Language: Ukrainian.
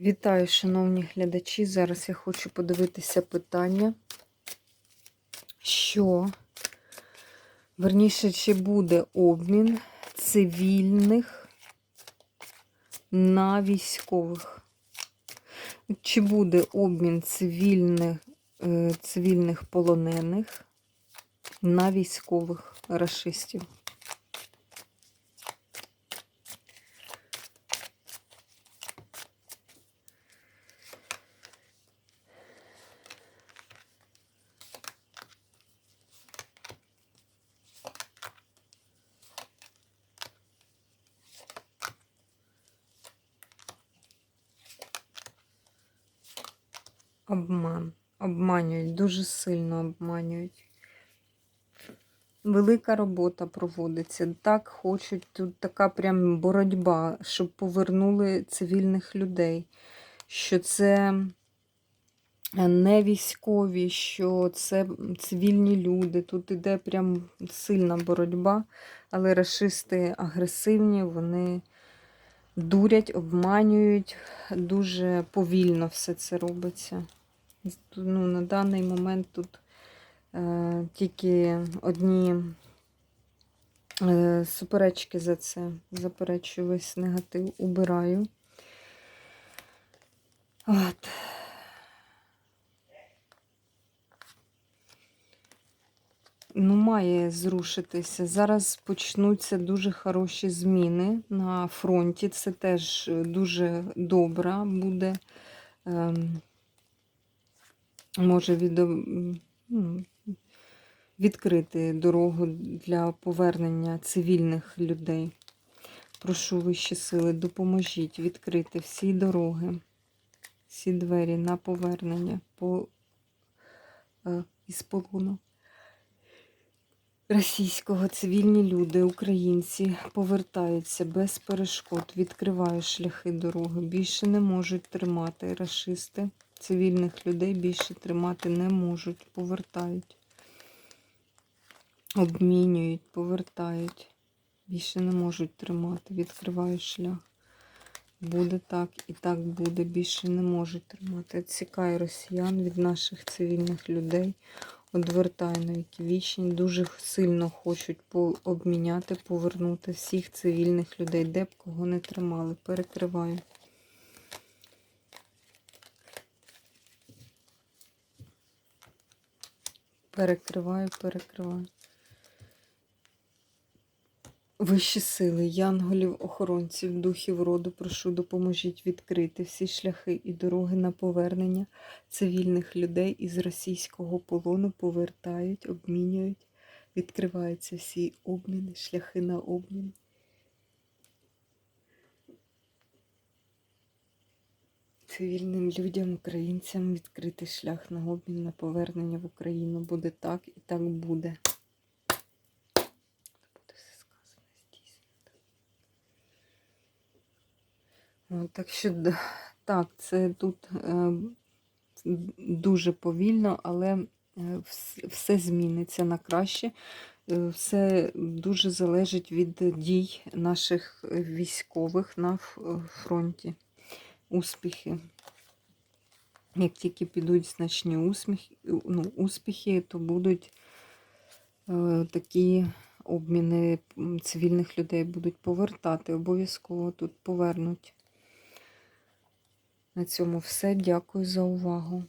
Вітаю, шановні глядачі. Зараз я хочу подивитися питання, що, верніше, чи буде обмін цивільних на військових? Чи буде обмін цивільних, е, цивільних полонених на військових рашистів? Обман. Обманюють, дуже сильно обманюють. Велика робота проводиться. Так хочуть, тут така прям боротьба, щоб повернули цивільних людей. Що це не військові, що це цивільні люди. Тут іде прям сильна боротьба, але расисти агресивні, вони дурять, обманюють, дуже повільно все це робиться. Ну, На даний момент тут е, тільки одні е, суперечки за це. Заперечую весь негатив, убираю. От. Ну, має зрушитися. Зараз почнуться дуже хороші зміни на фронті. Це теж дуже добра буде. Може від, ну, відкрити дорогу для повернення цивільних людей. Прошу вищі сили, допоможіть відкрити всі дороги, всі двері на повернення по, е, із полону. Російського цивільні люди, українці повертаються без перешкод, відкривають шляхи дороги. Більше не можуть тримати расисти. Цивільних людей більше тримати не можуть, повертають, обмінюють, повертають. Більше не можуть тримати, відкривають шлях. Буде так і так буде. Більше не можуть тримати. Відсікає росіян від наших цивільних людей. Одвертає на віки вічні. Дуже сильно хочуть обміняти, повернути всіх цивільних людей, де б кого не тримали. Перекриваю. Перекриваю, перекриваю. Вищі сили, янголів, охоронців, духів роду, прошу, допоможіть відкрити всі шляхи і дороги на повернення цивільних людей із російського полону повертають, обмінюють, відкриваються всі обміни, шляхи на обмін. Цивільним людям, українцям відкрити шлях на обмін на повернення в Україну буде так і так буде. Буде все сказано, здійснено. Так що, так, це тут е, дуже повільно, але е, все зміниться на краще. Е, все дуже залежить від дій наших військових на фронті успіхи. Як тільки підуть значні усміхи, ну, успіхи, то будуть е, такі обміни цивільних людей будуть повертати. Обов'язково тут повернуть. На цьому все. Дякую за увагу.